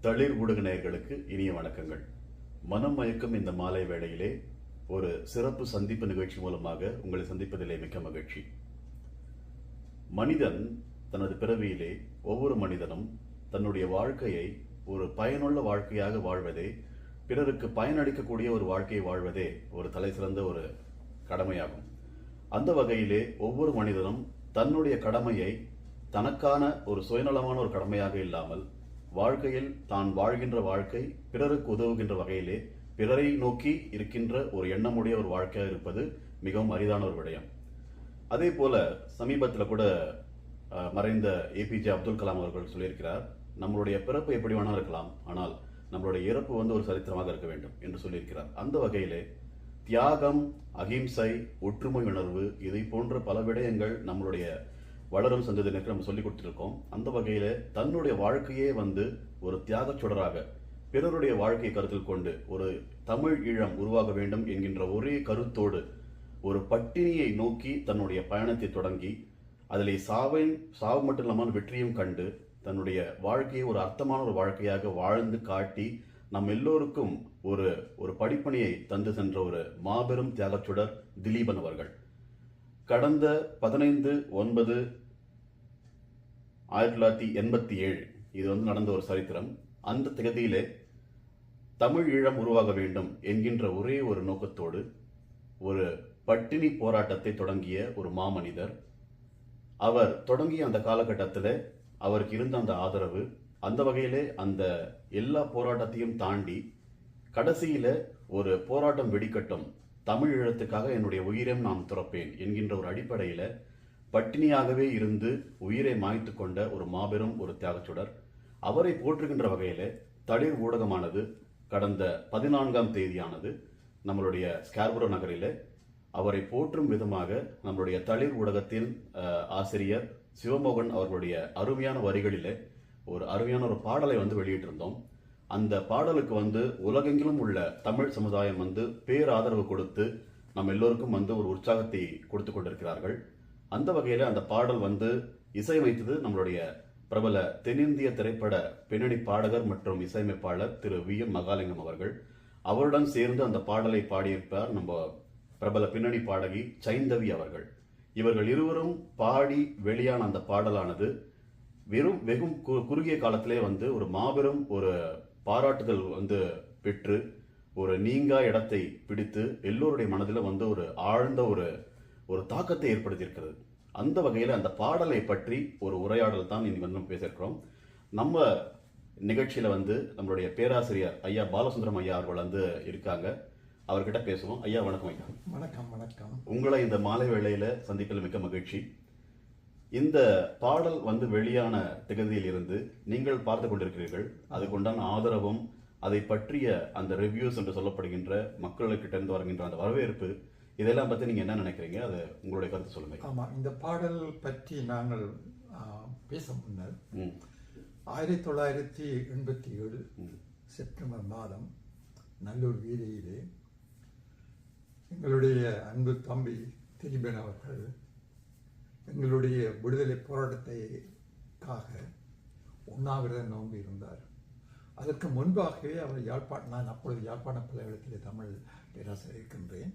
தளிர் ஊடக நேயர்களுக்கு இனிய வணக்கங்கள். மனம் மயக்கும் இந்த மாலை வேளையிலே ஒரு சிறப்பு சந்திப்பு நிகழ்ச்சி மூலமாக உங்களை சந்திப்பதிலே மிக்க மகிழ்ச்சி. மனிதன் தனது பிறவியிலே ஒவ்வொரு மனிதனும் தன்னுடைய வாழ்க்கையை ஒரு பயனுள்ள வாழ்க்கையாக வாழ்வதே பிறருக்கு பயனளிக்கக்கூடிய ஒரு வாழ்க்கையை வாழ்வதே ஒரு தலை சிறந்த ஒரு கடமையாகும். அந்த வகையிலே ஒவ்வொரு மனிதனும் தன்னுடைய கடமையை தனக்கான ஒரு சுயநலமான ஒரு கடமையாக இல்லாமல் வாழ்க்கையில் தான் வாழ்கின்ற வாழ்க்கை பிறருக்கு உதவுகின்ற வகையிலே பிறரை நோக்கி இருக்கின்ற ஒரு எண்ணமுடைய ஒரு வாழ்க்கையாக இருப்பது மிகவும் அரிதான ஒரு விடயம். அதே போல சமீபத்தில் கூட மறைந்த ஏபிஜே அப்துல் கலாம் அவர்கள் சொல்லியிருக்கிறார் நம்மளுடைய பிறப்பு எப்படி வேணாலும் இருக்கலாம் ஆனால் நம்மளுடைய இறப்பு வந்து ஒரு சரித்திரமாக இருக்க வேண்டும் என்று சொல்லியிருக்கிறார். அந்த வகையிலே தியாகம் அகிம்சை ஒற்றுமை உணர்வு இதை போன்ற பல விடயங்கள் நம்மளுடைய வளரும் சந்ததியினருக்கு நம்ம சொல்லிக் கொடுத்துருக்கோம். அந்த வகையில் தன்னுடைய வாழ்க்கையே வந்து ஒரு தியாகச் சுடராக பிறருடைய வாழ்க்கையை கருத்தில் கொண்டு ஒரு தமிழ் ஈழம் உருவாக வேண்டும் என்கின்ற ஒரே கருத்தோடு ஒரு பட்டினியை நோக்கி தன்னுடைய பயணத்தை தொடங்கி அதில் சாவின் சாவு மட்டும் இல்லாமல் வெற்றியும் கண்டு தன்னுடைய வாழ்க்கையை ஒரு அர்த்தமான ஒரு வாழ்க்கையாக வாழ்ந்து காட்டி நம் எல்லோருக்கும் ஒரு ஒரு படிப்பணியை தந்து சென்ற ஒரு மாபெரும் தியாகச்சுடர் திலீபன் அவர்கள். கடந்த பதினைந்து ஒன்பது ஆயிரத்தி தொள்ளாயிரத்தி எண்பத்தி ஏழு இது வந்து நடந்த ஒரு சரித்திரம். அந்த திகதியிலே தமிழ் ஈழம் உருவாக வேண்டும் என்கின்ற ஒரே ஒரு நோக்கத்தோடு ஒரு பட்டினி போராட்டத்தை தொடங்கிய ஒரு மாமனிதர். அவர் தொடங்கிய அந்த காலகட்டத்தில் அவருக்கு இருந்த அந்த ஆதரவு அந்த வகையிலே அந்த எல்லா போராட்டத்தையும் தாண்டி கடைசியில் ஒரு போராட்டம் வெடிக்கட்டும் தமிழ் எழுத்துக்காக என்னுடைய உயிரையும் நான் துறப்பேன் என்கின்ற ஒரு அடிப்படையில் பட்டினியாகவே இருந்து உயிரை மாய்த்து கொண்ட ஒரு மாபெரும் ஒரு தியாகச்சுடர் அவரை போற்றுகின்ற வகையில் தளிர் ஊடகமானது கடந்த பதினான்காம் தேதியானது நம்மளுடைய ஸ்கார்புரோ நகரிலே அவரை போற்றும் விதமாக நம்மளுடைய தளிர் ஊடகத்தின் ஆசிரியர் சிவமோகன் அவர்களுடைய அருமையான வரிகளிலே ஒரு அருமையான ஒரு பாடலை வந்து வெளியிட்டிருந்தோம். அந்த பாடலுக்கு வந்து உலகெங்கிலும் உள்ள தமிழ் சமுதாயம் வந்து பேராதரவு கொடுத்து நம்ம எல்லோருக்கும் வந்து ஒரு உற்சாகத்தை கொடுத்து கொண்டிருக்கிறார்கள். அந்த வகையில் அந்த பாடல் வந்து இசையமைத்தது நம்மளுடைய பிரபல தென்னிந்திய திரைப்பட பின்னணி பாடகர் மற்றும் இசையமைப்பாளர் திரு வி எம் மகாலிங்கம் அவர்கள். அவருடன் சேர்ந்து அந்த பாடலை பாடியிருப்பார் நம்ம பிரபல பின்னணி பாடகி சைந்தவி அவர்கள். இவர்கள் இருவரும் பாடி வெளியான அந்த பாடலானது வெறும் வெகும் கு- குறுகிய காலத்திலே வந்து ஒரு மாபெரும் ஒரு பாராட்டுதல் வந்து பெற்று ஒரு நீங்கா இடத்தை பிடித்து எல்லோருடைய மனதில் வந்து ஒரு ஆழ்ந்த ஒரு ஒரு தாக்கத்தை ஏற்படுத்தியிருக்கிறது. அந்த வகையில் அந்த பாடலை பற்றி ஒரு உரையாடல் தான் இன்னைக்கு வந்து நம்ம பேசியிருக்கிறோம் நம்ம நிகழ்ச்சியில் வந்து நம்மளுடைய பேராசிரியர் ஐயா பாலசுந்தரம் ஐயா அவர்கள் வந்து இருக்காங்க. அவர்கிட்ட பேசுவோம். ஐயா வணக்கம் ஐயா. வணக்கம் வணக்கம். உங்களை இந்த மாலை வேளையில சந்திப்பதில் மிக்க மகிழ்ச்சி. இந்த பாடல் வந்து வெளியான திகதியில் இருந்து நீங்கள் பார்த்து கொண்டிருக்கிறீர்கள். அதுக்குண்டான ஆதரவும் அதை பற்றிய அந்த ரிவ்யூஸ் என்று சொல்லப்படுகின்ற மக்களுக்கிட்ட இருந்து வருகின்ற அந்த வரவேற்பு இதெல்லாம் பத்தி நீங்க என்ன நினைக்கிறீங்க? அது உங்களுடைய கருத்து சொல்லுங்க. ஆமா இந்த பாடல் பற்றி நாங்கள் பேச முன்னர் ஆயிரத்தி தொள்ளாயிரத்தி எண்பத்தி ஏழு செப்டம்பர் மாதம் நல்லூர் வீதியிலே எங்களுடைய அன்பு தம்பி திரிபன் அவர்கள் எங்களுடைய விடுதலை போராட்டத்தைக்காக உண்ணாவிரத நோன்பு இருந்தார். அதற்கு முன்பாகவே அவர் யாழ்ப்பாண நான் அப்பொழுது யாழ்ப்பாண பல்கலைக்கழகத்திலே தமிழ் பேராசிரியர் இருக்கின்றேன்.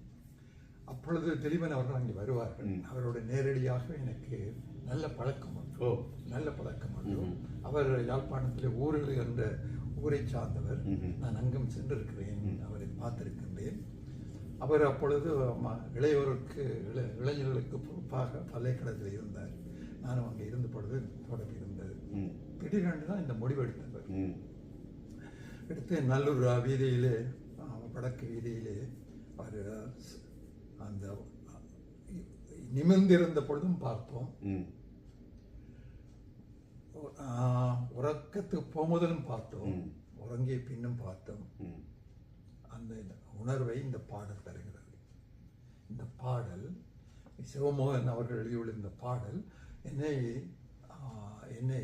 அப்பொழுது திலீபன் அவர்கள் அங்கே வருவார்கள். அவரோட நேரடியாக எனக்கு நல்ல பழக்கம் உண்டு. நல்ல பழக்கம் உண்டு. அவர் யாழ்ப்பாணத்தில் ஊரில் என்ற ஊரை சார்ந்தவர். நான் அங்கும் சென்றிருக்கிறேன். அவரை பார்த்திருக்கின்றேன். அவர் அப்பொழுது இளையோருக்கு இள- இளைஞர்களுக்கு பொறுப்பாக பல்கலைக்கழகத்தில் இருந்தார். நானும் அங்கே இருந்த பொழுது தொடர்பு இருந்தது. திடீரென்று தான் இந்த முடிவெடுத்தவர் ம், எடுத்து நல்லூர் வீதியிலே வடக்கு வீதியிலே அவர் அந்த நிமிர்ந்திருந்த பொழுதும் பார்த்தோம். ம், ஆ, உறக்கத்துக்கு போகும்போதிலும் பார்த்தோம். உறங்கிய பின்னும் பார்த்தோம். அந்த உணர்வை இந்த பாடல் தருகிறது. இந்த பாடல் சிவமோகன் அவர்கள் எழுதியுள்ள இந்த பாடல் என்னை என்னை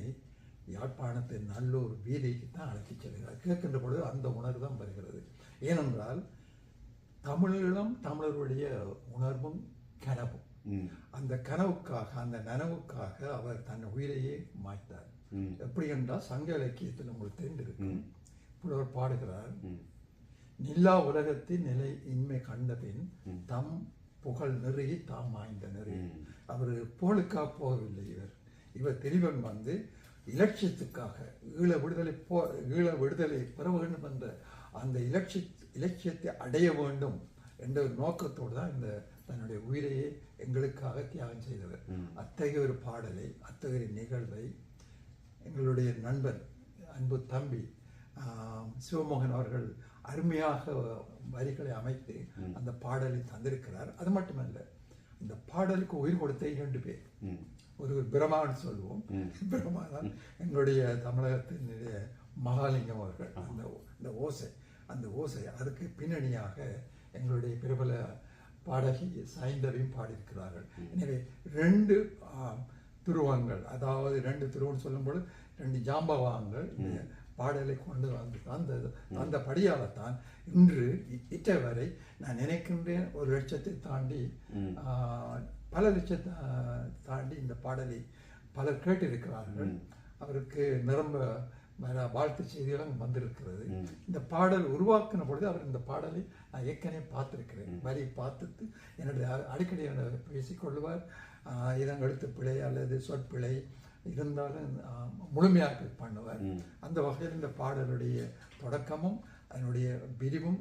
யாழ்ப்பாணத்தின் நல்லூர் வீதிக்கு தான் அழைத்துச் செல்கிறார். கேட்கின்ற பொழுது அந்த உணர்வு தான் வருகிறது. ஏனென்றால் தமிழீழம் தமிழருடைய உணர்வும் கனவும். அந்த கனவுக்காக அந்த நனவுக்காக அவர் தன் உயிரையே மாய்த்தார். எப்படி என்றால் சங்க இலக்கியத்தில் உங்களுக்கு தெரிந்திருக்கும். புலவர் பாடுகிறார். நில்லா உலகத்தின் நிலை இன்மை கண்டபின். தம் புகழ் நெருகி தாம் மாய்ந்த நெறி. அவர் புகழுக்காக போகவில்லை இவர் இவர் தெளிவன் வந்து இலட்சியத்துக்காக ஈழ விடுதலை போ ஈழ விடுதலை பெற வேண்டும் என்ற அந்த இலட்சிய இலட்சியத்தை அடைய வேண்டும் என்ற ஒரு நோக்கத்தோடு தான் இந்த தன்னுடைய உயிரையே எங்களுக்காக தியாகம் செய்தவர். அத்தகைய ஒரு பாடலை அத்தகைய நிகழ்வை எங்களுடைய நண்பர் அன்பு தம்பி சிவமோகன் அவர்கள் அருமையாக வரிகளை அமைத்து அந்த பாடலை தந்திருக்கிறார். அது மட்டுமல்ல இந்த பாடலுக்கு உயிர் கொடுத்த இரண்டு பேர். ஒரு பிரமான்னு சொல்லுவோம். பிரமா தான். எங்களுடைய தமிழகத்தினுடைய மகாலிங்கம் அவர்கள். அந்த அந்த ஓசை அந்த ஓசை அதுக்கு பின்னணியாக எங்களுடைய பிரபல பாடகி சைந்தவையும் பாடியிருக்கிறார்கள். எனவே ரெண்டு துருவங்கள் அதாவது ரெண்டு துருவம் சொல்லும்போது ரெண்டு ஜாம்பவான்கள் பாடலை கொண்டு வந்து அந்த அந்த படியால்தான் இன்று இட்ட வரை நான் நினைக்கின்றேன். ஒரு லட்சத்தை தாண்டி பல லட்சத்தை தாண்டி இந்த பாடலை பலர் கேட்டிருக்கிறார்கள். அவருக்கு நிரம்ப வாழ்த்து செய்திகளும் வந்திருக்கிறது. இந்த பாடல் உருவாக்கின பொழுது அவர் இந்த பாடலை நான் ஏற்கனவே பார்த்திருக்கிறேன். வரி பார்த்துட்டு என்னுடைய அடிக்கடி பேசிக்கொள்வார் ஆ, இதங்கெழுத்து பிழை அல்லது சொற்பிழை இருந்தாலும் முழுமையாக பண்ணுவார். அந்த வகையில் இந்த பாடலுடைய தொடக்கமும் அதனுடைய விரிவும்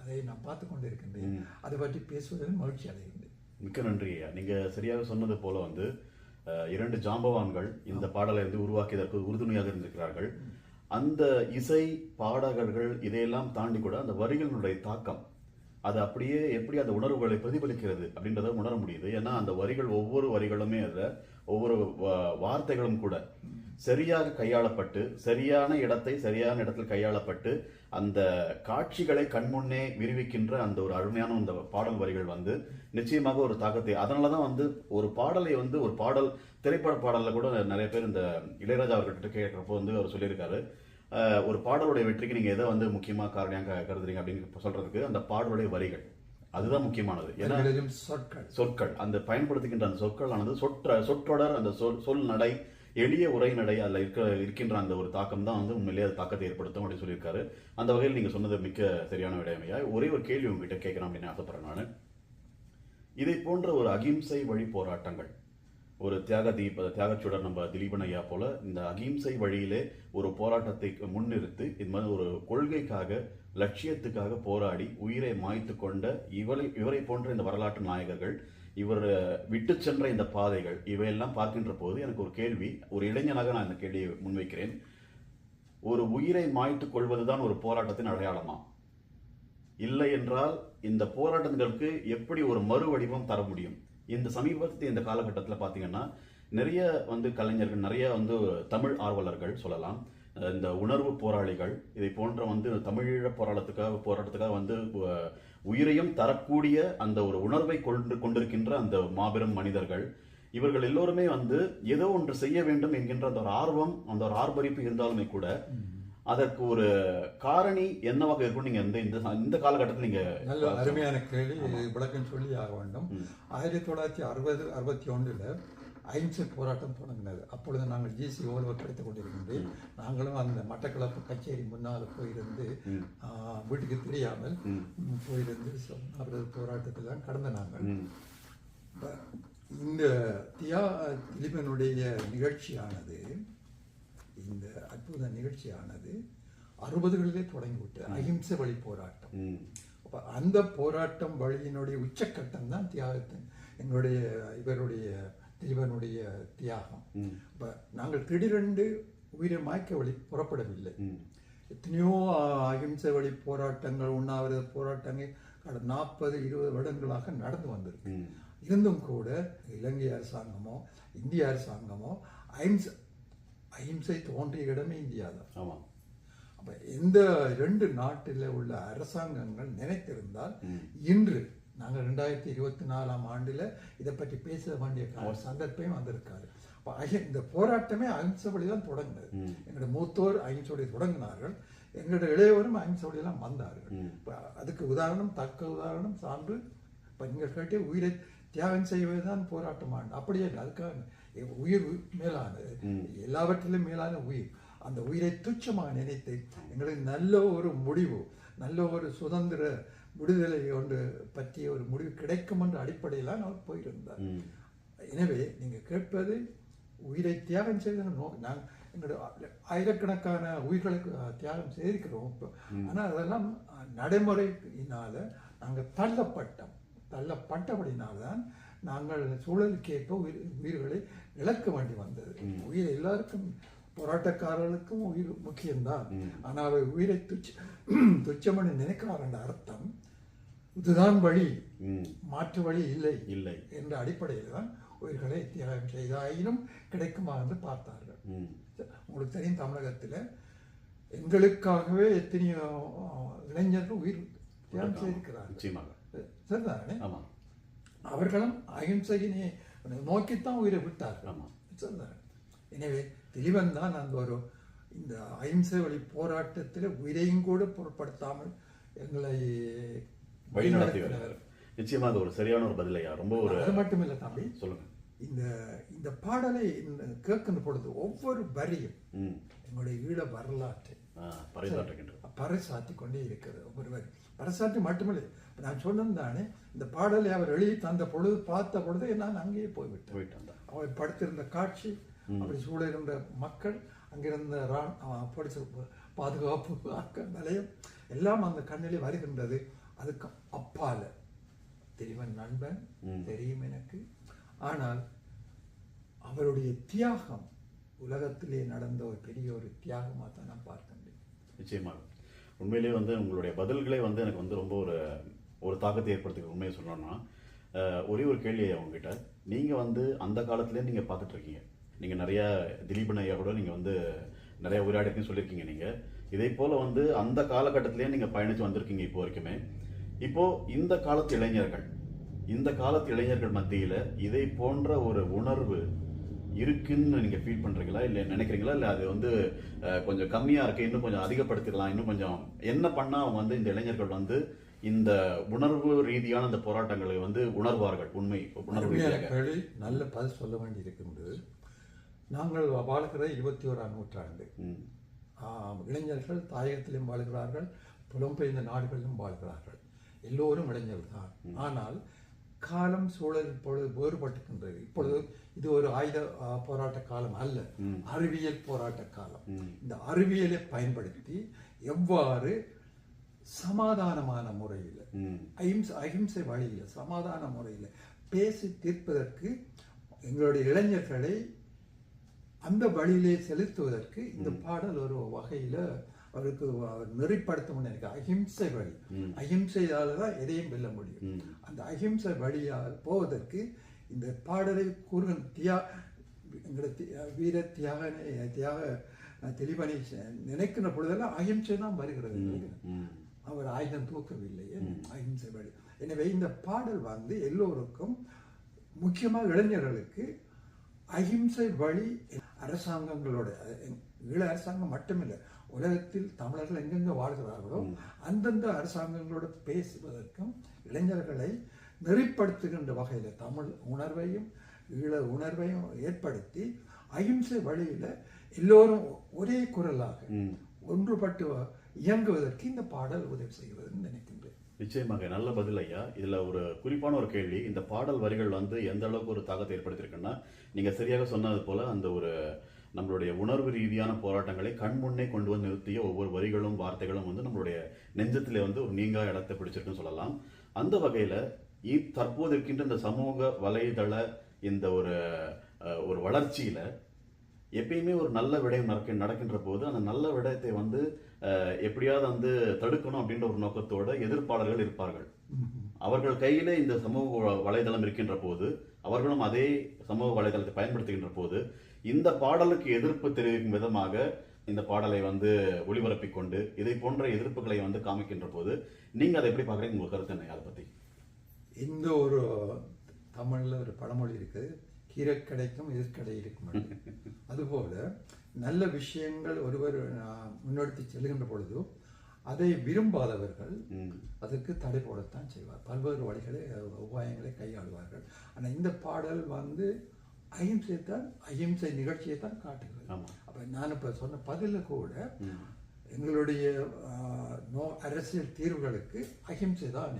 அதை நான் பார்த்து கொண்டிருக்கின்றேன். ம். அதை பற்றி பேசுவதில் மகிழ்ச்சி அடைகின்றேன். மிக்க நன்றி ஐயா நீங்க சரியாக சொன்னது போல வந்து இரண்டு ஜாம்பவான்கள் இந்த பாடலை வந்து உருவாக்கியதற்கு உறுதுணையாக இருந்திருக்கிறார்கள். அந்த இசை பாடகர்கள் இதையெல்லாம் தாண்டி கூட அந்த வரிகளினுடைய தாக்கம் அது அப்படியே எப்படி அந்த உணர்வுகளை பிரதிபலிக்கிறது அப்படின்றத உணர முடியுது. ஏன்னா அந்த வரிகள் ஒவ்வொரு வரிகளுமே அதில் ஒவ்வொரு வா- வார்த்தைகளும் கூட சரியாக கையாளப்பட்டு சரியான இடத்தை சரியான இடத்தில் கையாளப்பட்டு அந்த காட்சிகளை கண்முன்னே விரிவிக்கின்ற அந்த ஒரு அருமையான அந்த பாடல் வரிகள் வந்து நிச்சயமாக ஒரு தாக்கத்தை அதனால தான் வந்து ஒரு பாடலை வந்து ஒரு பாடல் திரைப்பட பாடலில் கூட நிறைய பேர் இந்த இளையராஜா அவர்கிட்ட கேட்குறப்போ வந்து அவர் சொல்லியிருக்காரு. ஒரு பாடலுடைய வெற்றிக்கு நீங்க எதை வந்து முக்கியமா காரணியாக கருதுறீங்க அப்படின்னு சொல்றதுக்கு அந்த பாடலுடைய வரிகள். அதுதான் முக்கியமானது. ஏன்னா சொற்கள். சொற்கள். அந்த பயன்படுத்துகின்ற அந்த சொற்களானது சொற்ற சொற்றொடர் அந்த சொல் சொல் நடை எளிய உரை நடை அதில் இருக்க இருக்கின்ற அந்த ஒரு தாக்கம் தான் வந்து உண்மையிலேயே அது தாக்கத்தை ஏற்படுத்தும் அப்படின்னு சொல்லியிருக்காரு. அந்த வகையில் நீங்க சொன்னது மிக்க சரியான விடயமையா. ஒரே ஒரு கேள்வி உங்ககிட்ட கேட்கலாம் அப்படின்னு ஆசைப்படுறேன் நான். இதை போன்ற ஒரு அகிம்சை வழி போராட்டங்கள் ஒரு தியாக தீப தியாகச்சுடர் நம்ம திலீபன் ஐயா போல இந்த அகிம்சை வழியிலே ஒரு போராட்டத்தை முன்னிறுத்து இது மாதிரி ஒரு கொள்கைக்காக லட்சியத்துக்காக போராடி உயிரை மாய்த்து கொண்ட இவரை இவரை போன்ற இந்த வரலாற்று நாயகர்கள் இவர் விட்டு சென்ற இந்த பாதைகள் இவையெல்லாம் பார்க்கின்ற போது எனக்கு ஒரு கேள்வி ஒரு இளைஞனாக நான் இந்த கேள்வியை முன்வைக்கிறேன். ஒரு உயிரை மாய்த்து கொள்வதுதான் ஒரு போராட்டத்தின் அடையாளமா? இல்லை என்றால் இந்த போராட்டங்களுக்கு எப்படி ஒரு மறு வடிவம் தர முடியும்? இந்த சமீபத்து இந்த காலகட்டத்தில் பார்த்தீங்கன்னா நிறைய வந்து கலைஞர்கள் நிறைய வந்து தமிழ் ஆர்வலர்கள் சொல்லலாம். இந்த உணர்வு போராளிகள் இதை போன்ற வந்து தமிழீழ போராட்டத்துக்காக போராட்டத்துக்காக வந்து உயிரையும் தரக்கூடிய அந்த ஒரு உணர்வை கொண்டு கொண்டிருக்கின்ற அந்த மாபெரும் மனிதர்கள் இவர்கள் எல்லோருமே வந்து ஏதோ ஒன்று செய்ய வேண்டும் என்கின்ற அந்த ஒரு ஆர்வம் அந்த ஒரு ஆர்ப்பரிப்பு இருந்தாலுமே கூட அதற்கு ஒரு காரணி என்னவாக இருக்கும்? நீங்க இந்த இந்த இந்த காலகட்டத்தில் நீங்க நல்ல அருமையான கேள்வி விளக்கம் சொல்லி ஆக வேண்டும். ஆயிரத்தி தொள்ளாயிரத்தி அறுபது அறுபத்தி ஒன்றில் அஹிம்சை போராட்டம் தொடங்கினது. அப்பொழுது நாங்கள் ஜிசி ஓல்வர் படித்துக் கொண்டிருக்கின்றோம். நாங்களும் அந்த மட்டக்களப்பு கச்சேரி முன்னால் போயிருந்து வீட்டுக்கு தெரியாமல் போயிருந்து அவரது போராட்டத்தில் தான் கடந்த நாங்கள். இந்த தியா திலீபனுடைய நிகழ்ச்சியானது இந்த அற்புத நிகழ்ச்சியானது அறுபதுகளிலே தொடங்கிவிட்டு அஹிம்சை வழி போராட்டம். அப்ப அந்த போராட்டம் வழியினுடைய உச்சக்கட்டம் தான் தியாகத்தின் எங்களுடைய இவருடைய திலீபனுடைய தியாகம். ம், அப்ப நாங்கள் திடீரென்று உயிரை மாய்க்க வழி புறப்படவில்லை. எத்தனையோ அகிம்சை வழி போராட்டங்கள் உண்ணாவிரத போராட்டங்கள் கடந்த நாற்பது இருபது வருடங்களாக நடந்து வந்திருக்கு. இருந்தும் கூட இலங்கை அரசாங்கமோ இந்திய அரசாங்கமோ அஹிம்சை அஹிம்சை தோன்றிய இடமே இந்தியா தான் ஆமா. அப்ப எந்த ரெண்டு நாட்டில் உள்ள அரசாங்கங்கள் நினைத்திருந்தால். இன்று நாங்கள் ரெண்டாயிரத்தி இருபத்தி நாலாம் ஆண்டுல இதை பற்றி பேச வேண்டிய சந்தர்ப்பம் வந்திருக்காரு. அப்ப அஹி- இந்த போராட்டமே அஹிம்சை வழி தான் தொடங்கினது. ம். எங்களுடைய மூத்தோர் அஹிம்சை வழி தொடங்கினார்கள். எங்களோட இளையவரும் அஹிம்சையோடையெல்லாம் வந்தார்கள். இப்ப அதுக்கு உதாரணம் தக்க உதாரணம் சான்று இப்போ நீங்கள் கேட்டே உயிரை தியாகம் செய்வதுதான் போராட்டமான. அப்படியே இல்லை அதுக்காக உயிர் மேலானது. எல்லாவற்றிலும் மேலான உயிர். அந்த உயிரை துச்சமாக நினைத்து எங்களுக்கு நல்ல ஒரு முடிவு நல்ல ஒரு சுதந்திர விடுதலை ஒன்று பற்றிய ஒரு முடிவு கிடைக்கும் என்ற அடிப்படையில் அவர் போயிருந்தார். எனவே நீங்க கேட்பது உயிரை தியாகம் செய்த நோ நாங்கள் எங்களோட ஆயிரக்கணக்கான உயிர்களுக்கு தியாகம் செய்திருக்கிறோம் இப்போ. ஆனால் அதெல்லாம் நடைமுறையினால நாங்கள் தள்ளப்பட்டோம். தள்ளப்பட்டபடினால நாங்கள் சூழலுக்கேற்ப உயிர் உயிர்களை இழக்க வேண்டி வந்தது. உயிர் எல்லாருக்கும் போராட்டக்காரர்களுக்கும் உயிர் முக்கியம்தான். ஆனால் உயிரை துச்ச துச்சமணி நினைக்கிறார் என்ற அர்த்தம். இதுதான் வழி. மாற்று வழி இல்லை. இல்லை. என்ற அடிப்படையில் தான் உயிர்களை தியாகம் செய்தாயினும் கிடைக்குமா என்று பார்த்தார்கள். உங்களுக்கு தெரியும் தமிழகத்தில் எங்களுக்காகவே எத்தனையோ இளைஞர்கள் உயிர் தியாகம் செய்திருக்கிறார்கள். சரிதானே? அவர்களும் அகிம்சையினை நோக்கித்தான் உயிரை விட்டார்கள். ஆமா. சரிதானே எனவே தெளிவன் தான் அந்த ஒரு இந்த அகிம்சை வழி போராட்டத்தில் உயிரையும் கூட பொருட்படுத்தாமல் எங்களை வழிநடத்தியவர் நிச்சயமா அது ஒரு சரியான ஒரு பதிலையா? ரொம்ப ஒரு அது மட்டும் இல்லை தம்பி. சொல்லுங்க. இந்த இந்த பாடலை இந்த கேட்கின்ற பொழுது ஒவ்வொரு வரியும். எங்களுடைய ஈழ வரலாற்றை ஆ, பறைசாற்றுகின்றது. பறைசாற்றி கொண்டே இருக்கிறது. ஒவ்வொரு வரி. பறைசாற்றி மட்டுமில்லை நான் சொன்னது தானே இந்த பாடலை அவர் எழுதி தந்த பொழுது பார்த்த பொழுது நான் அங்கேயே போய்விட்டேன். போயிட்டு அவர் படுத்திருந்த காட்சி அப்படி சூழ இருந்த மக்கள் அங்கிருந்த ரா- படிச்ச பாதுகாப்பு நிலையம் எல்லாம் அந்த கண்ணிலே வருகின்றது. அதுக்கு அப்பால தெரிவன் நண்பன். தெரியும் எனக்கு. ஆனால் அவருடைய தியாகம் உலகத்திலே நடந்த ஒரு பெரிய ஒரு தியாகமாக தான் நான் பார்க்கின்றேன். நிச்சயமாக. உண்மையிலேயே வந்து உங்களுடைய பதில்களே வந்து எனக்கு வந்து ரொம்ப ஒரு ஒரு தாக்கத்தை ஏற்படுத்தி உண்மையை சொல்லணும்னா ஒரே ஒரு கேள்வி உங்ககிட்ட. நீங்கள் வந்து அந்த காலத்துலேயே நீங்கள் பார்த்துட்ருக்கீங்க. நீங்கள் நிறையா திலீபன் ஐயா கூட நீங்கள் வந்து நிறைய உரையாடத்தையும் சொல்லியிருக்கீங்க நீங்கள் இதே போல் வந்து அந்த காலகட்டத்திலேயே நீங்கள் பயணித்து வந்திருக்கீங்க இப்போ வரைக்குமே. இப்போது இந்த காலத்து இளைஞர்கள் இந்த காலத்து இளைஞர்கள் மத்தியில் இதை போன்ற ஒரு உணர்வு இருக்குன்னு நீங்க ஃபீல் பண்றீங்களா? இல்ல நினைக்கிறீங்களா? இல்ல அது வந்து கொஞ்சம் கம்மியா இருக்கு இன்னும் கொஞ்சம் அதிகப்படுத்திடலாம் இன்னும் கொஞ்சம் என்ன பண்ணா அவங்க வந்து இந்த இளைஞர்கள் வந்து இந்த உணர்வு ரீதியான இந்த போராட்டங்களை வந்து உணர்வார்கள் உண்மை உணர்வு நல்ல பதில் சொல்ல வேண்டியிருக்கின்றது. நாங்கள் வாழ்கிற இருபத்தி ஓராம் நூற்றாண்டு இளைஞர்கள் தாயகத்திலும் வாழ்கிறார்கள் புலம்பெயர்ந்த நாடுகளிலும் வாழ்கிறார்கள். எல்லோரும் இளைஞர்கள் தான். ஆனால் காலம் சூழல் இப்பொழுது வேறுபட்டுகின்றது இப்பொழுது இது ஒரு ஆயுத போராட்ட காலம் அல்ல. அறிவியல் போராட்ட காலம். இந்த அறிவியலை பயன்படுத்தி எவ்வாறு சமாதானமான முறையில் அஹிம்சை அஹிம்சை வழியில் சமாதான முறையில் பேசி தீர்ப்பதற்கு எங்களுடைய இளைஞர்களை அந்த வழியிலே செலுத்துவதற்கு இந்த பாடல் ஒரு வகையில அவருக்கு அவர் நெறிப்படுத்தும் எனக்கு அஹிம்சை வழி. அஹிம்சையால தான் எதையும் வெல்ல முடியும். அந்த அஹிம்சை வழியால் போவதற்கு இந்த பாடலை கூறுகிற தியா எங்களோட வீர தியாக தியாக தெளிவனை நினைக்கிற பொழுதெல்லாம் அஹிம்சை தான் வருகிறது. அவர் ஆயுதம் தூக்கவில்லை. அஹிம்சை வழி. எனவே இந்த பாடல் வந்து எல்லோருக்கும் முக்கியமாக இளைஞர்களுக்கு அஹிம்சை வழி அரசாங்கங்களோட ஈழ அரசாங்கம் மட்டுமில்லை உலகத்தில் தமிழர்கள் எங்கெங்க வாழ்கிறார்களோ அந்தந்த அரசாங்கங்களோட பேசுவதற்கும் இளைஞர்களை நெறிப்படுத்துகின்ற வகையில் தமிழ் உணர்வையும் ஈழ உணர்வையும் ஏற்படுத்தி அஹிம்சை வழியில எல்லோரும் ஒரே குரலாக. ஒன்றுபட்டு இயங்குவதற்கு இந்த பாடல் உதவி செய்கிறதுன்னு நினைக்கின்றேன். நிச்சயமாக நல்ல பதில் ஐயா. இதுல ஒரு குறிப்பான ஒரு கேள்வி இந்த பாடல் வரிகள் வந்து எந்த அளவுக்கு ஒரு தாக்கத்தை ஏற்படுத்தியிருக்குன்னா நீங்க சரியாக சொன்னது போல அந்த ஒரு நம்மளுடைய உணர்வு ரீதியான போராட்டங்களை கண் முன்னே கொண்டு வந்து நிறுத்திய ஒவ்வொரு வரிகளும் வார்த்தைகளும் வந்து நம்மளுடைய நெஞ்சத்தில் வந்து ஒரு நீங்கா இடத்தை பிடிச்சிருக்குன்னு சொல்லலாம். அந்த வகையில் தற்போது இருக்கின்ற இந்த சமூக வலைதள இந்த ஒரு ஒரு வளர்ச்சியில எப்பயுமே ஒரு நல்ல விடயம் நடக்க நடக்கின்ற போது அந்த நல்ல விடயத்தை வந்து எப்படியாவது வந்து தடுக்கணும் அப்படின்ற ஒரு நோக்கத்தோட எதிர்ப்பாளர்கள் இருப்பார்கள். அவர்கள் கையிலே இந்த சமூக வலைதளம் இருக்கின்ற போது அவர்களும் அதே சமூக வலைதளத்தை பயன்படுத்துகின்ற போது இந்த பாடலுக்கு எதிர்ப்பு தெரிவிக்கும் விதமாக இந்த பாடலை வந்து ஒளிபரப்பிக் கொண்டு இதை போன்ற எதிர்ப்புகளை வந்து காமிக்கின்ற போது நீங்க அதை எப்படி பாக்குறீங்க உங்க கருத்து என்ன? அதை பத்தி. இந்த ஒரு தமிழ்ல ஒரு பழமொழி இருக்குது கீரை கிடைக்கும் எதிர்கடை இருக்கும் அதுபோல நல்ல விஷயங்கள் ஒருவர் முன்னெடுத்து செல்கின்ற பொழுது அதை விரும்பாதவர்கள். அதற்கு தடை போடத்தான் செய்வார். பல்வேறு வழிகளை உபாயங்களை கையாளுவார்கள். ஆனால் இந்த பாடல் வந்து அஹிம்சை தான் அஹிம்சை நிகழ்ச்சியை தான் காட்டுகிறது அப்போ நான் இப்போ சொன்ன பதிலில் கூட. எங்களுடைய நோ அரசியல் தீர்வுகளுக்கு அஹிம்சை தான்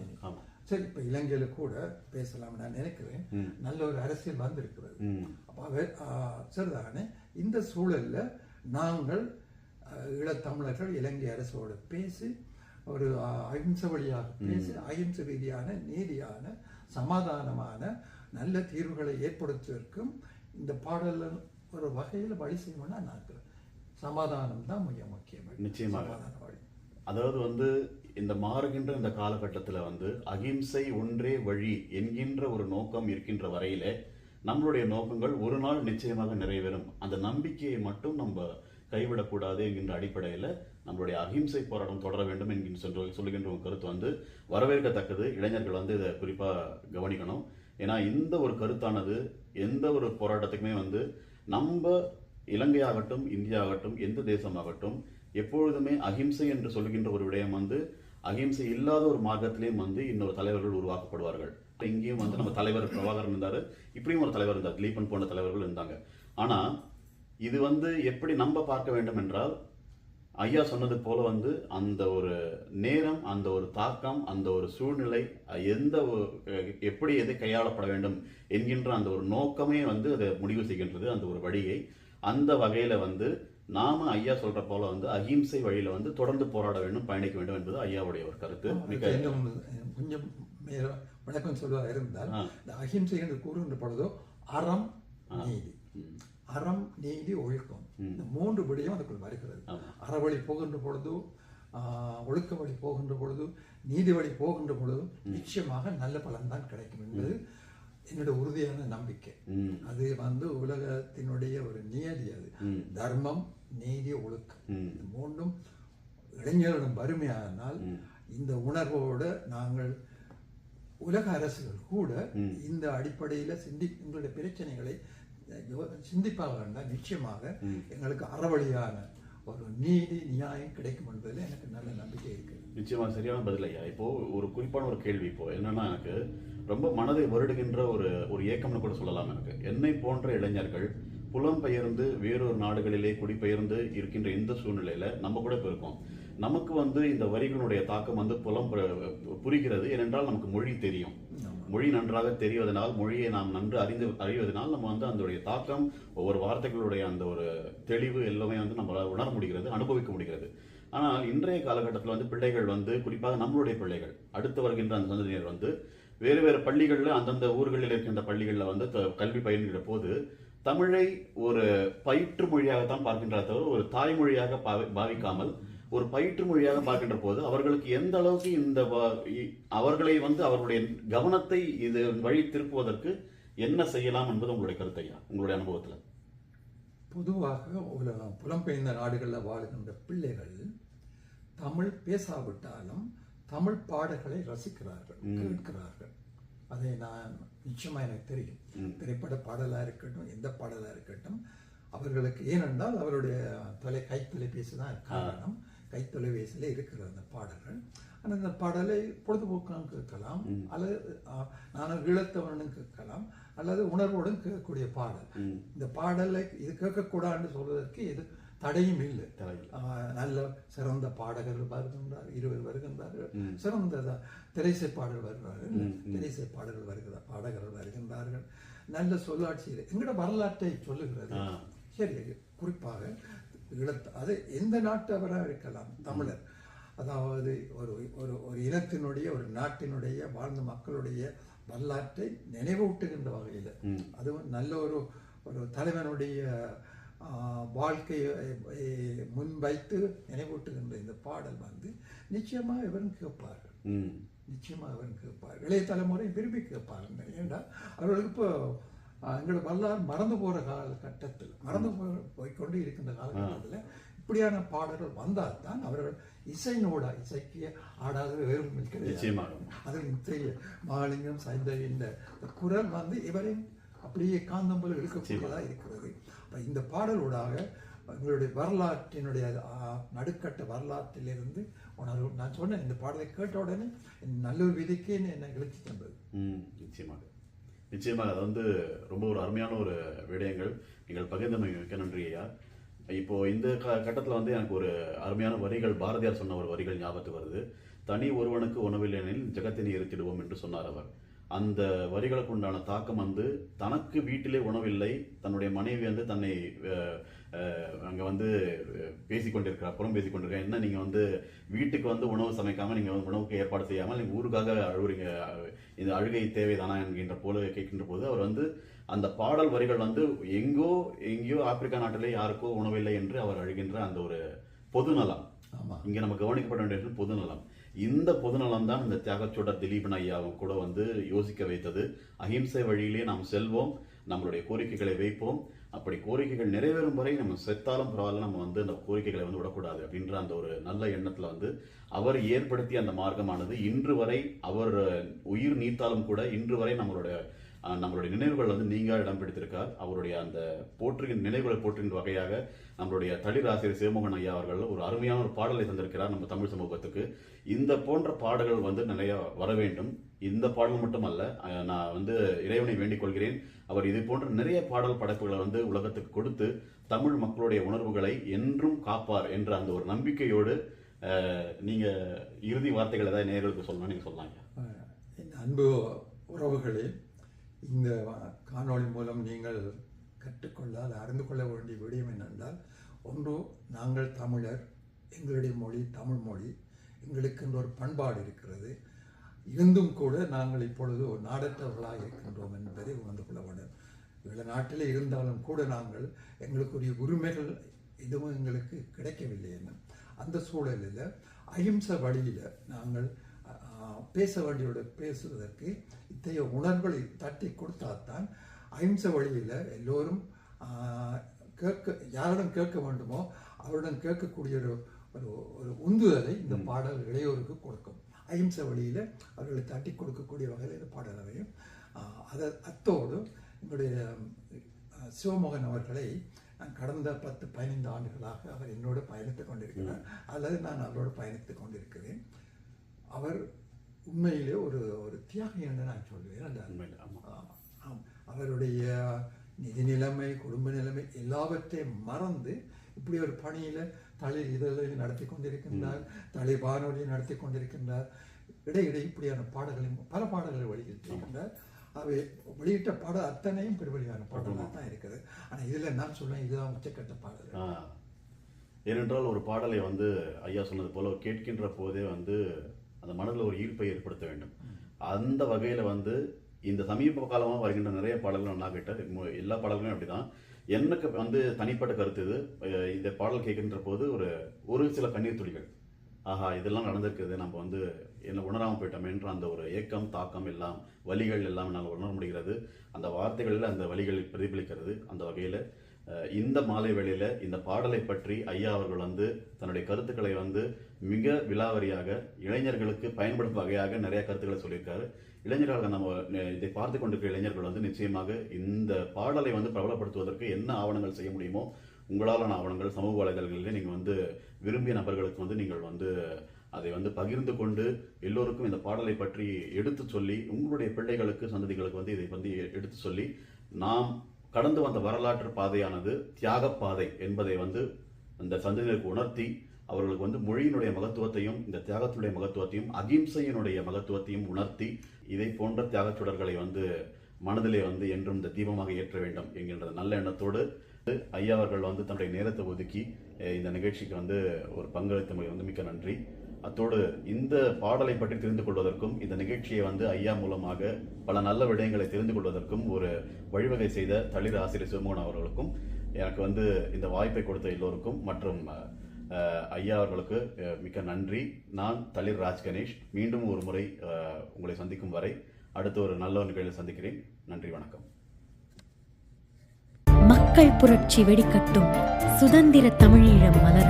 சரி இப்போ இலங்கையில கூட பேசலாம் நான் நினைக்கிறேன். நல்ல ஒரு அரசியல் வந்திருக்கிறது. அப்போ அவர் சரிதானே? இந்த சூழல்ல நாங்கள் ஈழத்தமிழர்கள் இலங்கை அரசோடு பேசி ஒரு அஹிம்சை வழியாக பேசி அஹிம்சை ரீதியான நீதியான சமாதானமான நல்ல தீர்வுகளை ஏற்படுத்துவதற்கும் இந்த பாடல் ஒரு வகையில் வழி செய்யணும்னா நான். சமாதானம் தான் மிக முக்கியம். நிச்சயமாக. அதாவது வந்து இந்த மாறுகின்ற இந்த காலகட்டத்துல வந்து அகிம்சை ஒன்றே வழி என்கின்ற ஒரு நோக்கம் இருக்கின்ற வரையிலே நம்மளுடைய நோக்கங்கள் ஒரு நாள் நிச்சயமாக நிறைவேறும். அந்த நம்பிக்கையை மட்டும் நம்ம கைவிடக்கூடாது என்கின்ற அடிப்படையில் நம்மளுடைய அகிம்சை போராட்டம் தொடர வேண்டும் என்கின்ற சொல்லுகின்ற ஒரு கருத்து வந்து வரவேற்கத்தக்கது. இளைஞர்கள் வந்து இதை குறிப்பா கவனிக்கணும். ஏன்னா இந்த ஒரு கருத்தானது எந்த ஒரு போராட்டத்துக்குமே வந்து நம்ம இலங்கையாகட்டும் இந்தியா ஆகட்டும் எந்த தேசமாகட்டும் எப்பொழுதுமே அகிம்சை என்று சொல்கின்ற ஒரு விடயம் வந்து அகிம்சை இல்லாத ஒரு மார்க்கத்திலேயும் வந்து இன்னொரு தலைவர்கள் உருவாக்கப்படுவார்கள். இங்கேயும் வந்து நம்ம தலைவர் பிரபாகரன் இருந்தார் இப்படியும் ஒரு தலைவர் இருந்தார் திலீபன் போன்ற தலைவர்கள் இருந்தாங்க. ஆனால் இது வந்து எப்படி நம்ம பார்க்க வேண்டும் என்றால் ஐயா சொன்னது போல வந்து அந்த ஒரு நேரம் அந்த ஒரு தாக்கம் அந்த ஒரு சூழ்நிலை எந்த எப்படி எதை கையாளப்பட வேண்டும் என்கின்ற அந்த ஒரு நோக்கமே வந்து அதை முடிவு செய்கின்றது அந்த ஒரு வழியை. அந்த வகையில வந்து நாம ஐயா சொல்ற போல வந்து அகிம்சை வழியில வந்து தொடர்ந்து போராட வேண்டும் பயணிக்க வேண்டும் என்பது ஐயாவுடைய ஒரு கருத்து. மிக கொஞ்சம் விளக்கம் சொல்வதாக இருந்தால். இந்த அஹிம்சை என்று கூறுகின்ற பொழுதோ அறம் நீதி. அறம் நீதி ஒழுக்கம். இந்த மூன்று விடயம் அதுக்குள் வருகிறது. ஆமா. அறவழி போகின்ற பொழுது ஒழுக்க வழி போகின்ற பொழுது நீதி வழி போகின்ற பொழுது நிச்சயமாக நல்ல பலன்தான் கிடைக்கும் என்பது என்னுடைய உறுதியான நம்பிக்கை. அது வந்து உலகத்தினுடைய ஒரு நியதி அது. தர்மம் நீதி ஒழுக்கம். இந்த மூன்றும் இளைஞர்களிடம் வறுமையானால் இந்த உணர்வோடு நாங்கள் உலக அரசுகள் கூட இந்த அடிப்படையில் சிந்தி எங்களுடைய பிரச்சனைகளை சிந்திப்பாக இருந்தால் நிச்சயமாக எங்களுக்கு அறவழியான ஒரு நீதி நியாயம் கிடைக்கும் என்பதில் எனக்கு நல்ல நம்பிக்கை இருக்கு நிச்சயமா சரியான பதில் ஐயா. இப்போ ஒரு குறிப்பான ஒரு கேள்வி இப்போ. என்னன்னா எனக்கு ரொம்ப மனதை வருடுகின்ற ஒரு ஒரு ஏக்கம்னு கூட சொல்லலாம் எனக்கு. என்னை போன்ற இளைஞர்கள் புலம்பெயர்ந்து வேறொரு நாடுகளிலே குடிபெயர்ந்து இருக்கின்ற இந்த சூழ்நிலையில நம்ம கூட இப்போ இருக்கோம். நமக்கு வந்து இந்த வரிகளுடைய தாக்கம் வந்து புலம் புரிகிறது. ஏனென்றால் நமக்கு மொழி தெரியும். மொழி நன்றாக தெரிவதனால் மொழியை நாம் நன்கு அறிந்து அறிவதனால் நம்ம வந்து அதனுடைய தாக்கம் ஒவ்வொரு வார்த்தைகளுடைய அந்த ஒரு தெளிவு எல்லாமே வந்து நம்ம உணர முடிகிறது அனுபவிக்க முடிகிறது. ஆனால் இன்றைய காலகட்டத்தில் வந்து பிள்ளைகள் வந்து குறிப்பாக நம்மளுடைய பிள்ளைகள் அடுத்து வருகின்ற அந்த சந்ததியினர் வந்து வேறு வேறு பள்ளிகளில் அந்தந்த ஊர்களில் இருக்கின்ற பள்ளிகளில் வந்து த- கல்வி பயில்கிற போது தமிழை ஒரு பயிற்று மொழியாகத்தான் பார்க்கின்றார் தவிர ஒரு தாய்மொழியாக பாவி- பாவிக்காமல் ஒரு பயிற்று மொழியாக பார்க்கின்ற போது அவர்களுக்கு எந்த அளவுக்கு இந்த அவர்களை வந்து அவர்களுடைய கவனத்தை இது வழி திருப்புவதற்கு என்ன செய்யலாம் என்பது உங்களுடைய கருத்தையா உங்களுடைய அனுபவத்துல. பொதுவாக உல புலம்பெயர்ந்த நாடுகளில் வாழுகின்ற பிள்ளைகள் தமிழ் பேசாவிட்டாலும் தமிழ் பாடல்களை ரசிக்கிறார்கள் கேட்கிறார்கள். அதை நான் நிச்சயமா எனக்கு தெரியும். திரைப்பட பாடலா இருக்கட்டும் எந்த பாடலா இருக்கட்டும் அவர்களுக்கு ஏனென்றால் அவருடைய தொலை கைத்தொலைபேசி தான் காரணம். கைத்தொலைபேசியில இருக்கிற அந்த பாடல்கள். ஆனால் அந்த பாடலை பொழுதுபோக்காக கேட்கலாம். அல்லது நான் ஈழத்தவனும் கேட்கலாம். அல்லது உணர்வோடும் கேட்கக்கூடிய பாடல். இந்த பாடலை இது கேட்கக்கூடாதுன்னு சொல்வதற்கு இது தடையும் இல்லை. நல்ல சிறந்த பாடகர்கள் வருகின்றார். இருவர் வருகின்றார்கள். சிறந்த திரைசை பாடல் வருகிறார்கள். திரைசை பாடல்கள் வருகிற பாடகர்கள் வருகின்றார்கள். நல்ல சொல்லாட்சி எங்களோட வரலாற்றை சொல்லுகிறது. சரி. குறிப்பாக ஈழத்து அது எந்த நாட்டவராக இருக்கலாம் தமிழர். அதாவது ஒரு ஒரு ஒரு இனத்தினுடைய ஒரு நாட்டினுடைய வாழ்ந்த மக்களுடைய வரலாற்றை நினைவூட்டுகின்ற வகையில். அதுவும் நல்ல ஒரு ஒரு தலைவனுடைய வாழ்க்கையை முன்வைத்து நினைவூட்டுகின்ற இந்த பாடல் வந்து நிச்சயமா இவரும் கேட்பார்கள். ம். நிச்சயமா அவன் கேட்பார் இளைய தலைமுறை விரும்பி கேட்பார்கள். ஏன்டா அவர்களுக்கு இப்போ எங்களோட வரலாறு மறந்து போற காலகட்டத்தில் மறந்து போ போய்க்கொண்டு இருக்கின்ற காலகட்டத்தில் இப்படியான பாடல்கள் வந்தால் தான் அவர்கள் இசைனோட இசைக்கு ஆடாத வேறும் நிச்சயமாக. அது இத்தகைய மகாலிங்கம் சைந்தவி இந்த குரல் வந்து இவரை அப்படியே காந்தம் போல இழுக்கக்கூடியதாக இருக்கிறது. அப்ப இந்த பாடலூடாக எங்களுடைய வரலாற்றினுடைய நடுக்கட்ட வரலாற்றிலிருந்து உணர்வு நான் சொன்னேன் இந்த பாடலை கேட்ட உடனே நல்ல ஒரு விதிக்கே என்னை இழுத்து தந்தது. நிச்சயமாக. நிச்சயமாக அது வந்து ரொம்ப ஒரு அருமையான ஒரு விடயங்கள். நீங்கள் பகிர்ந்தமைக்க மிக்க நன்றி ஐயா. இப்போ இந்த க கட்டத்தில் வந்து எனக்கு ஒரு அருமையான வரிகள் பாரதியார் சொன்ன ஒரு வரிகள் ஞாபகத்துக்கு வருது. தனி ஒருவனுக்கு உணவில்லையெனில் ஜெகத்தினை இருத்திடுவோம் என்று சொன்னார் அவர். அந்த வரிகளுக்கு உண்டான தாக்கம் வந்து தனக்கு வீட்டிலே உணவில்லை தன்னுடைய மனைவி வந்து தன்னை அங்க வந்து அஹ், பேசிக் கொண்டிருக்கிறார் புறம் பேசிக் கொண்டிருக்கார் என்ன நீங்க வந்து வீட்டுக்கு வந்து உணவு சமைக்காம நீங்க வந்து உணவுக்கு ஏற்பாடு செய்யாமல் நீங்க ஊருக்காக அழுகுறீங்க இந்த அழுகை தேவைதானா என்கின்ற போல கேட்கின்ற போது அவர் வந்து அந்த பாடல் வரிகள் வந்து எங்கோ எங்கேயோ ஆப்பிரிக்கா நாட்டிலே யாருக்கோ உணவில்லை என்று அவர் அழுகின்ற அந்த ஒரு பொதுநலம். ஆமா. இங்க நம்ம கவனிக்கப்பட வேண்டியது பொதுநலம். இந்த பொதுநலம் தான் இந்த தியாகச்சோடர் திலீபன் ஐயாவும் கூட வந்து யோசிக்க வைத்தது. அஹிம்சை வழியிலே நாம் செல்வோம் நம்மளுடைய கோரிக்கைகளை வைப்போம். அப்படி கோரிக்கைகள் நிறைவேறும் வரை நம்ம செத்தாலும் பரவாயில்ல நம்ம வந்து அந்த கோரிக்கைகளை வந்து விடக்கூடாது அப்படின்ற அந்த ஒரு நல்ல எண்ணத்துல வந்து அவர் ஏற்படுத்திய அந்த மார்க்கமானது இன்று வரை அவர் உயிர் நீத்தாலும் கூட இன்று வரை நம்மளுடைய நம்மளுடைய நினைவுகள் வந்து நீங்க இடம் பிடித்திருக்கார். அவருடைய அந்த போற்றுகின் நினைவுகளை போற்றுகின்ற வகையாக நம்மளுடைய தளிர் ஆசிரியர் சிவமோகன் ஐயா அவர்கள் ஒரு அருமையான ஒரு பாடலை தந்திருக்கிறார் நம்ம தமிழ் சமூகத்துக்கு. இந்த போன்ற பாடல்கள் வந்து நிறைய வர வேண்டும். இந்த பாடல் மட்டுமல்ல நான் வந்து இறைவனை வேண்டிக் கொள்கிறேன். அவர் இது போன்ற நிறைய பாடல் படைப்புகளை வந்து உலகத்துக்கு கொடுத்து தமிழ் மக்களுடைய உணர்வுகளை என்றும் காப்பார் என்ற அந்த ஒரு நம்பிக்கையோடு நீங்க இறுதி வார்த்தைகள் ஏதாவது நேர்களுக்கு சொல்லணும் நீங்க சொல்லலாம் என் அன்பு உறவுகளே இந்த காணொளி மூலம் நீங்கள் கற்றுக்கொள்ளால் அறிந்து கொள்ள வேண்டிய விடயம் என்னென்றால் ஒன்று நாங்கள் தமிழர் எங்களுடைய மொழி தமிழ் மொழி எங்களுக்கென்று ஒரு பண்பாடு இருக்கிறது. இருந்தும் கூட நாங்கள் இப்பொழுது ஒரு நாடற்றவர்களாக இருக்கின்றோம் என்பதை உணர்ந்து கொள்ள வேண்டும். இவ்வளவு நாட்டில் இருந்தாலும் கூட நாங்கள் எங்களுக்குரிய உரிமைகள் எதுவும் எங்களுக்கு கிடைக்கவில்லை என்ன அந்த சூழலில் அஹிம்சை வழியில் நாங்கள் பேச வேண்டியோட பேசுவதற்கு இத்தகைய உணர்வுகளை தட்டி கொடுத்தால்தான் அஹிம்சை வழியில் எல்லோரும் கேட்க யாரிடம் கேட்க வேண்டுமோ அவரிடம் கேட்கக்கூடிய ஒரு ஒரு ஒரு உந்துதலை இந்த பாடல் இளையோருக்கு கொடுக்கும். அஹிம்சை வழியில் அவர்களை தட்டி கொடுக்கக்கூடிய வகையில் இந்த பாடல் அமையும். அதை அத்தோடு என்னுடைய சிவமோகன் அவர்களை நான் கடந்த பத்து பதினைந்து ஆண்டுகளாக அவர் என்னோடு பயணித்துக் கொண்டிருக்கிறார். அல்லது நான் அவரோடு பயணித்துக் கொண்டிருக்கிறேன். அவர் உண்மையிலே ஒரு ஒரு தியாகி என்று நான் சொல்வேன். அந்த உண்மையில ஆமா. ஆம், ஆம். அவருடைய நிதி நிலைமை குடும்ப நிலைமை எல்லாவற்றையும் மறந்து இப்படி ஒரு பணியில தளிர் இதழை நடத்தி கொண்டிருக்கின்றார் தளிர் வானொலியை நடத்தி கொண்டிருக்கின்றார். இடையிடை இப்படியான பாடல்களையும் பல பாடல்களை வெளியிட்டிருக்கின்றார் அவை வெளியிட்ட பாடல் அத்தனையும் பெருவழியான பாடலாக தான் இருக்குது. ஆனா இதுல நான் சொல்றேன் இதுதான் உச்சக்கட்ட பாடல். ஏனென்றால் ஒரு பாடலை வந்து ஐயா சொன்னது போல கேட்கின்ற போதே வந்து அந்த மனதில் ஒரு ஈர்ப்பை ஏற்படுத்த வேண்டும். அந்த வகையில் வந்து இந்த சமீப காலமாக வருகின்ற நிறைய பாடல்கள் நான் கேட்டேன் எல்லா பாடல்களும் அப்படி தான் எனக்கு வந்து தனிப்பட்ட கருத்து இது. இந்த பாடல் கேட்கின்ற போது ஒரு ஒரு சில கண்ணீர் துளிகள். ஆஹா இதெல்லாம் நடந்திருக்குது. நம்ம வந்து என்ன உணராமல் போயிட்டோமேன்ற அந்த ஒரு ஏக்கம் தாக்கம் எல்லாம் வலிகள் எல்லாம் என்னால் உணர முடிகிறது. அந்த வார்த்தைகளில் அந்த வலிகள் பிரதிபலிக்கிறது. அந்த வகையில் இந்த மாலை வேளையில இந்த பாடலை பற்றி ஐயா அவர்கள் வந்து தன்னுடைய கருத்துக்களை வந்து மிக விலாவரியாக இளைஞர்களுக்கு பயன்படும் வகையாக நிறைய கருத்துக்களை சொல்லியிருக்காரு. இளைஞர்கள் நம்ம இதை பார்த்து கொண்டிருக்கிற இளைஞர்கள் வந்து நிச்சயமாக இந்த பாடலை வந்து பிரபலப்படுத்துவதற்கு என்ன ஆவணங்கள் செய்ய முடியுமோ உங்களாலான ஆவணங்கள் சமூக வலைதளங்களில் நீங்கள் வந்து விரும்பிய நபர்களுக்கு வந்து நீங்கள் வந்து அதை வந்து பகிர்ந்து கொண்டு எல்லோருக்கும் இந்த பாடலை பற்றி எடுத்து சொல்லி உங்களுடைய பிள்ளைகளுக்கு சந்ததிகளுக்கு வந்து இதை வந்து எடுத்து சொல்லி நாம் கடந்து வந்த வரலாற்று பாதையானது தியாக பாதை என்பதை வந்து அந்த சந்ததியினருக்கு உணர்த்தி அவர்களுக்கு வந்து மொழியினுடைய மகத்துவத்தையும் இந்த தியாகத்தினுடைய மகத்துவத்தையும் அகிம்சையினுடைய மகத்துவத்தையும் உணர்த்தி இதை போன்ற தியாகச் சுடர்களை வந்து மனதிலே வந்து என்றும் இந்த தீபமாக ஏற்ற வேண்டும் என்கின்ற நல்ல எண்ணத்தோடு ஐயா அவர்கள் வந்து தன்னுடைய நேரத்தை ஒதுக்கி இந்த நிகழ்ச்சிக்கு வந்து ஒரு பங்களித்தமை வந்து மிக்க நன்றி. அத்தோடு இந்த பாடலை பற்றி தெரிந்து கொள்வதற்கும் இந்த நிகழ்ச்சியை வந்து ஐயா மூலமாக பல நல்ல விடயங்களை தெரிந்து கொள்வதற்கும் ஒரு வழிவகை செய்த தளிர் ஆசிரியர் சிவமோகன் அவர்களுக்கும் எனக்கு வந்து இந்த வாய்ப்பை கொடுத்த எல்லோருக்கும் மற்றும் ஐயா அவர்களுக்கு மிக்க நன்றி. நான் தளிர் ராஜ் கணேஷ். மீண்டும் ஒரு முறை உங்களை சந்திக்கும் வரை அடுத்த ஒரு நல்ல ஒரு நிகழ்ச்சியில் சந்திக்கிறேன். நன்றி வணக்கம். மக்கள் புரட்சி வெடிக்கட்டும். சுதந்திர தமிழீழம் மலர்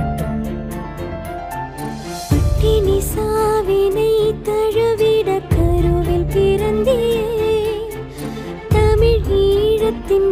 இனி சாவினை தழுவிட கருவில் தமிழ் ஈழத்தின்